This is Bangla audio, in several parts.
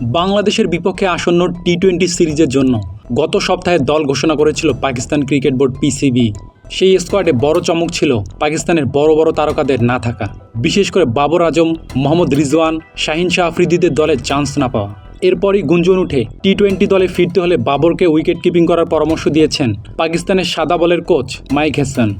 বাংলাদেশের বিপক্ষে আসন্ন টি টোয়েন্টি সিরিজের জন্য গত সপ্তাহে দল ঘোষণা করেছিল পাকিস্তান ক্রিকেট বোর্ড পিসিবি সেই স্কোয়াডে বড় চমক ছিল পাকিস্তানের বড় বড় তারকাদের না থাকা। বিশেষ করে বাবর আজম, মোহাম্মদ রিজওয়ান, শাহিন শাহ আফ্রিদিদের দলে চান্স না পাওয়া। এরপরই গুঞ্জন উঠে টি টোয়েন্টি দলে ফিরতে হলে বাবরকে উইকেট কিপিং করার পরামর্শ দিয়েছেন পাকিস্তানের সাদা বলের কোচ মাইক হেসান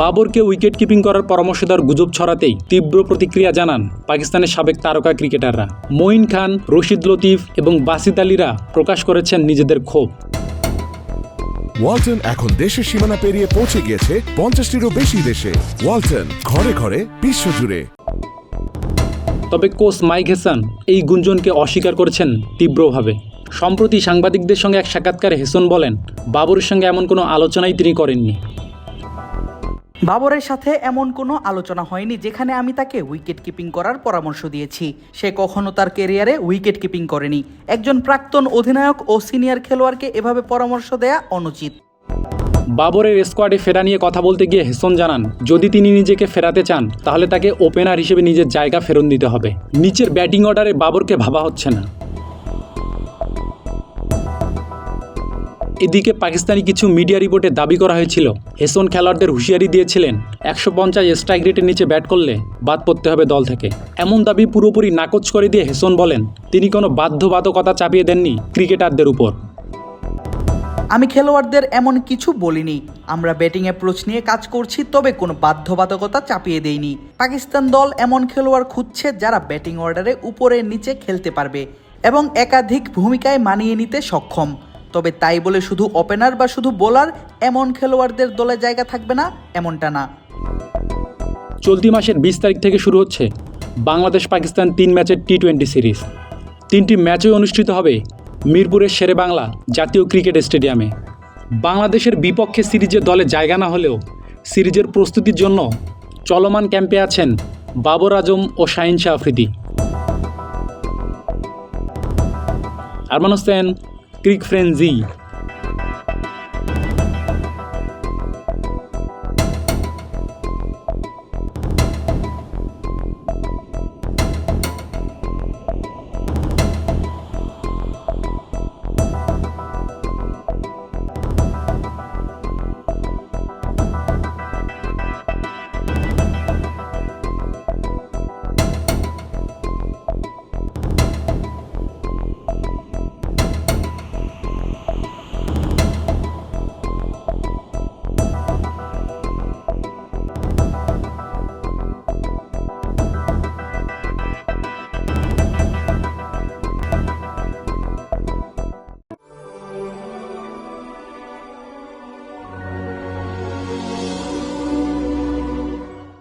বাবরকে উইকেট কিপিং করার পরামর্শ দেওয়ার গুজব ছড়াতেই তীব্র প্রতিক্রিয়া জানান পাকিস্তানের সাবেক তারকা ক্রিকেটাররা। মঈন খান রশিদ লতিফ এবং বাসিত আলীরা প্রকাশ করেছেন নিজেদের ক্ষোভ। ওয়ালটন এখন দেশের সীমানা পেরিয়ে পৌঁছে গিয়েছে পঞ্চাশটিরও বেশি দেশে। ওয়ালটন ঘরে ঘরে বিশ্বজুড়ে। তবে কোচ মাইক হেসান এই গুঞ্জনকে অস্বীকার করেছেন তীব্রভাবে। সম্প্রতি সাংবাদিকদের সঙ্গে এক সাক্ষাৎকারে হেসন বলেন বাবরের সঙ্গে এমন কোনো আলোচনাই তিনি করেননি। বাবরের সাথে এমন কোনো আলোচনা হয়নি যেখানে আমি তাকে উইকেট কিপিং করার পরামর্শ দিয়েছি। সে কখনো তার কেরিয়ারে উইকেট কিপিং করেনি। একজন প্রাক্তন অধিনায়ক ও সিনিয়র খেলোয়াড়কে এভাবে পরামর্শ দেয়া অনুচিত। বাবরের স্কোয়াডে ফেরা নিয়ে কথা বলতে গিয়ে হেসন জানান, যদি তিনি নিজেকে ফেরাতে চান, তাহলে তাকে ওপেনার হিসেবে নিজের জায়গা ফেরত দিতে হবে। নিচের ব্যাটিং অর্ডারে বাবরকে ভাবা হচ্ছে না। এদিকে পাকিস্তানি কিছু মিডিয়া রিপোর্টে দাবি করা হয়েছিল, হেসন খেলোয়াড়দের হুঁশিয়ারি দিয়েছিলেন, একশো পঞ্চাশ স্ট্রাইক রেটের নিচে ব্যাট করলে বাদ পড়তে হবে দল থেকে। এমন দাবি পুরোপুরি নাকচ করে দিয়ে হেসন বলেন, তিনি কোনো বাধ্যবাধকতা চাপিয়ে দেননি ক্রিকেটারদের উপর। আমি খেলোয়াড়দের এমন কিছু বলিনি। আমরা ব্যাটিং অ্যাপ্রোচ নিয়ে কাজ করছি, তবে কোনো বাধ্যবাধকতা চাপিয়ে দেইনি। পাকিস্তান দল এমন খেলোয়াড় খুঁজছে যারা ব্যাটিং অর্ডারে উপরে নিচে খেলতে পারবে এবং একাধিক ভূমিকায় মানিয়ে নিতে সক্ষম। তবে তাই বলে শুধু ওপেনার বা শুধু বোলার এমন খেলোয়াড়দের দলে জায়গা থাকবে না, এমনটা না। চলতি মাসের বিশ তারিখ থেকে শুরু হচ্ছে বাংলাদেশ পাকিস্তান তিন ম্যাচের টি টোয়েন্টি সিরিজ। তিনটি ম্যাচই অনুষ্ঠিত হবে মিরপুরের শেরে বাংলা জাতীয় ক্রিকেট স্টেডিয়ামে। বাংলাদেশের বিপক্ষে সিরিজে দলে জায়গা না হলেও সিরিজের প্রস্তুতির জন্য চলমান ক্যাম্পে আছেন বাবর আজম ও শাহিন শাহ আফ্রিদি। Arman Hossain Greek Frenzy.